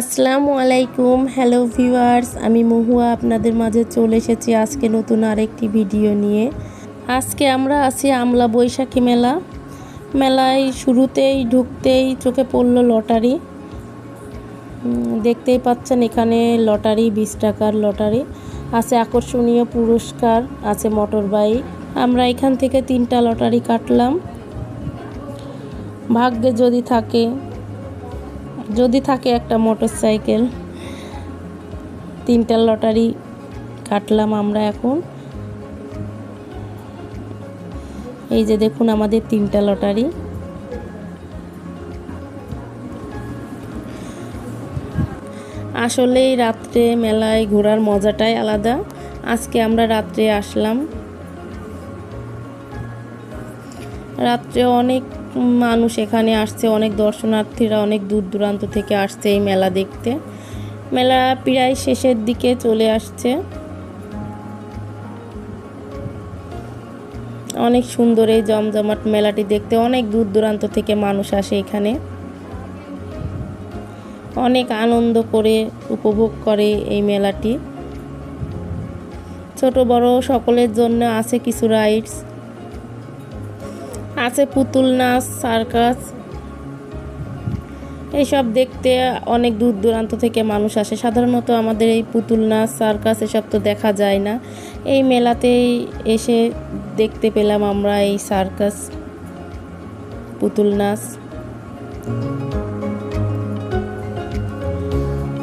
আসসালামু আলাইকুম, hello viewers. আমি মহুয়া, আপনাদের মাঝে চলে এসেছি আজকে নতুন আরেকটি ভিডিও নিয়ে। আজকে আমরা আছি আমলা বৈশাখী মেলা। মেলায় শুরুতেই ঢুকতেই চোখে পড়ল লটারি। দেখতেই পাচ্ছেন এখানে লটারি, বিশ টাকার লটারি। আছে আকর্ষণীয় পুরস্কার, আছে মোটর বাইক। আমরা এখান থেকে তিনটা লটারি কাটলাম। ভাগ্যে যদি থাকে যদি থাকে একটা মোটর সাইকেল তিনটা লটারি কাটলাম আমরা এখন। এই যে দেখুন আমাদের তিনটা লটারি। আসলেই রাত্রে মেলায় ঘোরার মজাটাই আলাদা। আজকে আমরা রাত্রে আসলাম রাত্রে অনেক মানুষ এখানে আসছে, অনেক দর্শনার্থীরা অনেক দূর দূরান্ত থেকে আসছে এই মেলা দেখতে। মেলা প্রায় শেষের দিকে চলে আসছে। অনেক সুন্দর এই জমজমাট মেলাটি দেখতে, অনেক দূর দূরান্ত থেকে মানুষ আসে এখানে। অনেক আনন্দ করে উপভোগ করে এই মেলাটি। ছোট বড় সকলের জন্য আছে কিছু রাইডস আছে, পুতুল নাচ, সার্কাস। এইসব দেখতে অনেক দূর দূরান্ত থেকে মানুষ আসে। সাধারণত আমাদের এই পুতুল নাচ, সার্কাস এসব তো দেখা যায় না। এই মেলাতেই এসে দেখতে পেলাম আমরা এই সার্কাস পুতুল নাচ।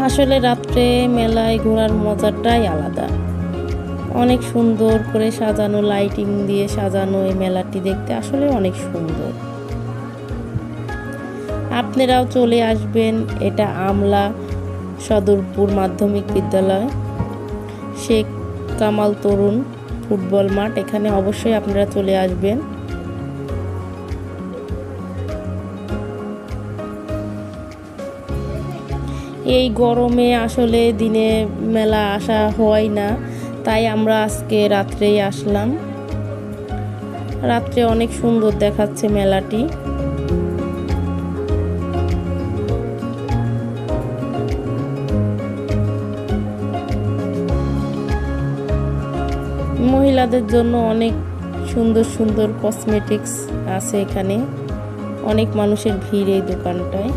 আসলে রাত্রে মেলায় ঘোরার মজাটাই আলাদা। অনেক সুন্দর করে সাজানো লাইটিং দিয়ে সাজানো এই মেলাটি দেখতে আসলে অনেক সুন্দর। আপনারাও চলে আসবেন, এটা আমলা সদরপুর মাধ্যমিক বিদ্যালয়। শেখ কামাল তরুণ ফুটবল মাঠ, এখানে অবশ্যই আপনারা চলে আসবেন। এই গরমে আসলে দিনে মেলা আসা হয় না। তাই আমরা আজকে রাত্রেই আসলাম। রাত্রে অনেক সুন্দর দেখাচ্ছে মেলাটি। মহিলাদের জন্য অনেক সুন্দর সুন্দর কসমেটিক্স আছে এখানে। অনেক মানুষের ভিড় এই দোকানটায়।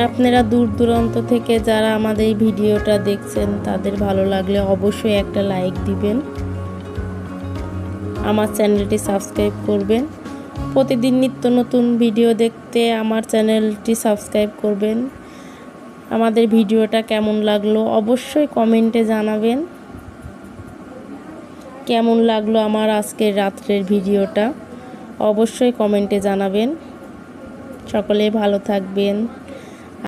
আপনারা দূর দূরান্ত থেকে যারা আমাদের এই ভিডিওটা দেখছেন, তাদের ভালো লাগলে অবশ্যই একটা লাইক দিবেন। আমার চ্যানেলটি সাবস্ক্রাইব করবেন। প্রতিদিন নিত্য নতুন ভিডিও দেখতে আমার চ্যানেলটি সাবস্ক্রাইব করবেন। আমাদের ভিডিওটা কেমন লাগল অবশ্যই কমেন্টে জানাবেন। কেমন লাগল আমার আজকের রাত্রের ভিডিওটা অবশ্যই কমেন্টে জানাবেন। সকলে ভালো থাকবেন।